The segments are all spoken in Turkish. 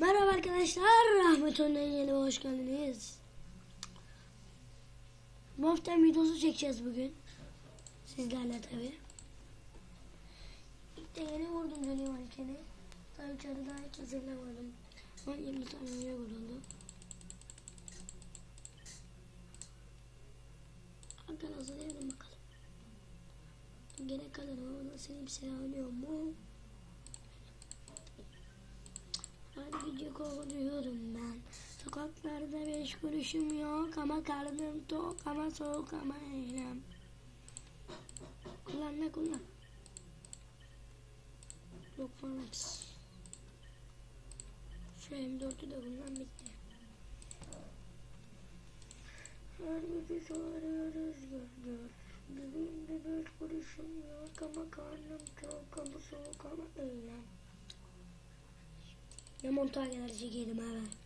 Merhaba arkadaşlar, Rahmet Önder'in yeni hoş geldiniz. Moftem videosu çekeceğiz bugün. Sizlerle tabi. İlk de yeni vurdum Johnny Manken'i. Daha içeri daha hiç hazırlamadım. Ama 20 saniye vuruldu. Hakan hazırlayalım bakalım. Gene kadar ama nasıl bir şey mu? Her gece kovalıyorum ben. Sokaklarda beş kuruşum yok ama karnım tok ama soğuk ama eylem. Kullan ne kullan. Formax. Şu M4'ü de kullan bitti. Her gece çağırıyoruz gör gör. Bugün de beş kuruşum yok ama karnım tok ama soğuk ama eylem. Ne montageler çekelim hemen. Buraya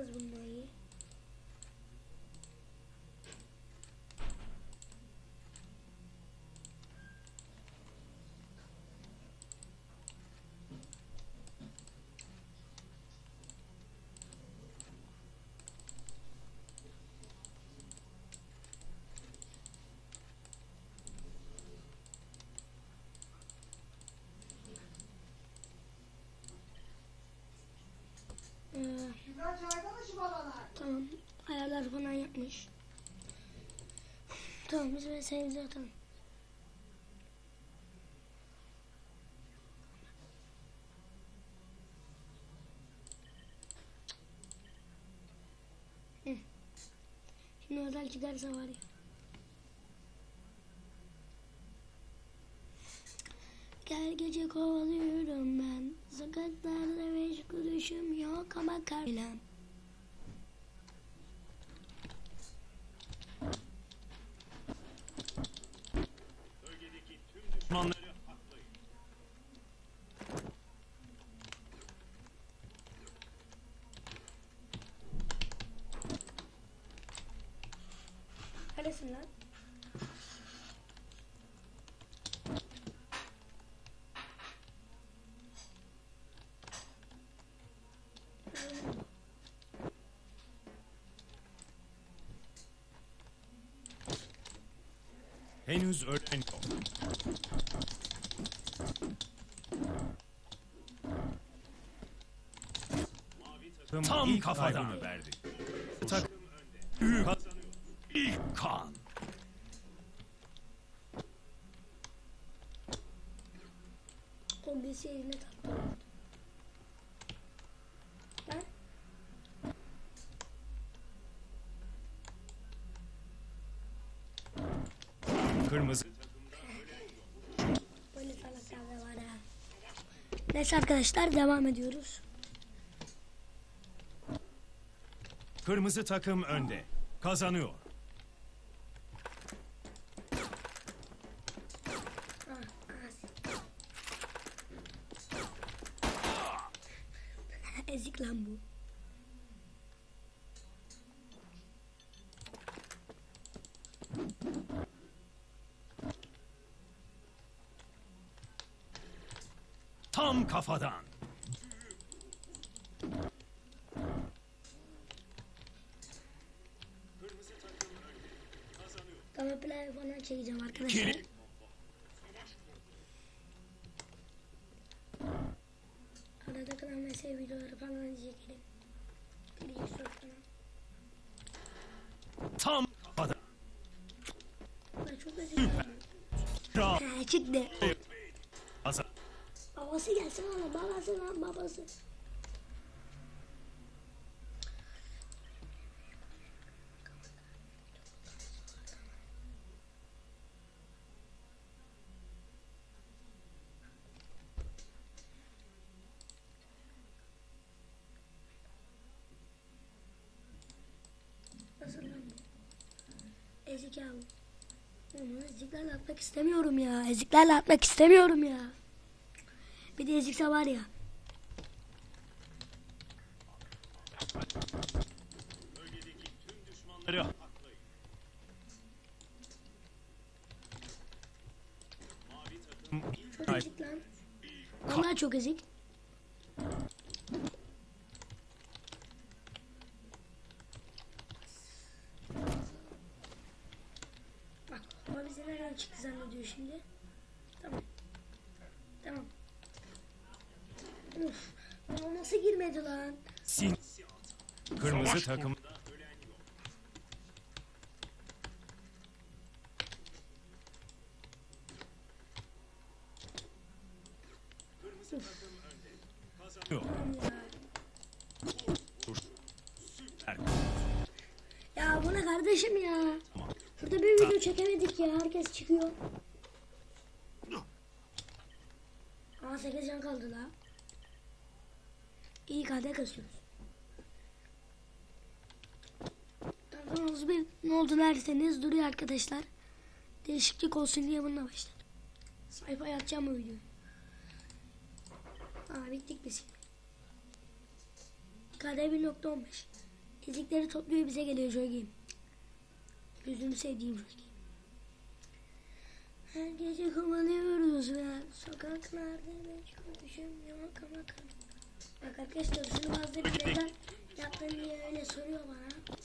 was when my tamam. Ayarlar falan yapmış. Tamam biz meselemizi atalım. Şimdi oradan giderse var ya. Gel gece kovalıyorum ben Sokaklarda beş kuruşum yok ama haklı. Neresin lan? Henüz ölen yok. Tam ilk kafadan verdi. Takım önde. Kazanıyor. İlk kan. O bir şeyine taktı. Lan Kırmızı. Neyse arkadaşlar devam ediyoruz. Kırmızı takım önde. Kazanıyor. Az. Ezik lan bu. Tam kafadan. Tamam play falan çekeceğim arkadaşlar. Kili. Arada kalan mesele videoları falan çekelim. Tam kafadan. Çok. He çıktı babası gelsin ona babası lan babası. Nasıl lan bu? Ezik ya bu. Atmak istemiyorum ya. Eziklerle atmak istemiyorum ya. Bir de ezikse var ya. Çok ezik lan. Onlar çok ezik. Bak o bize nereden çıktı zannediyor şimdi. Tamam. Uf. Nasıl girmedi lan? sin. Kırmızı takım kazanıyor. Ya. Bu ne kardeşim ya? Şurada bir video çekemedik ya. Herkes çıkıyor. Aa 8 can kaldı la. İyi KD kasıyoruz. Kanalımız bir ne oldu derseniz duruyor arkadaşlar. Değişiklik olsun diye bununla başladım. Sayfaya atacağım o videoyu. Aa bittik biz. KD 1.15. Ezikleri topluyor bize geliyor Game. Gözünü sevdiğim Game. Her gece kovalıyoruz ve sokaklarda meçhul yok ama kal. Bak arkadaşlar şunu bazı bir neden yaptın diye öyle soruyor bana.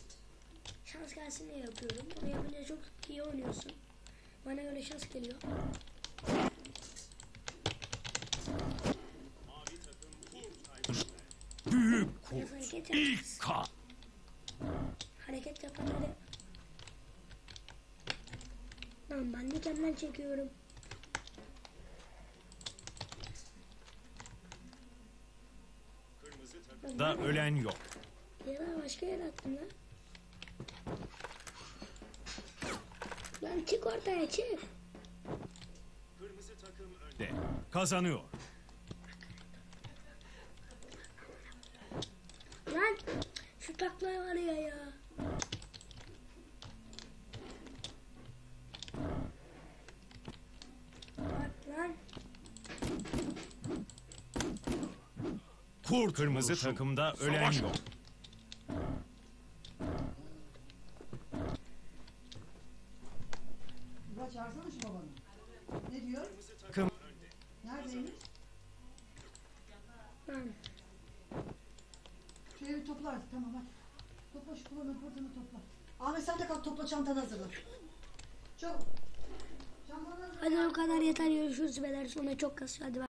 Şans gelsin diye yapıyorum. Onu yapınca çok iyi oynuyorsun. Bana öyle şans geliyor. Büyük kurt. kan. Hareket yapanları... Lan ben mükemmel çekiyorum. Takımda ölen yok. Ya da başka yere attım lan. Lan çık ortaya çık. Kırmızı takım önde. Kazanıyor. Lan şu taklaya var ya ya. Bak lan. Kurt kırmızı takımda ölen yok. Murat çağırsana şu babanı. Ne diyor? Takım Neredeymiş? Lan. Şu evi topla artık tamam hadi. Topla şu kulağını portanı topla. Ahmet sen de kalk topla çantanı hazırla. Çabuk. Çantanı hazırla. Hadi o kadar yeter görüşürüz beyler sonra çok kasıyor hadi bak.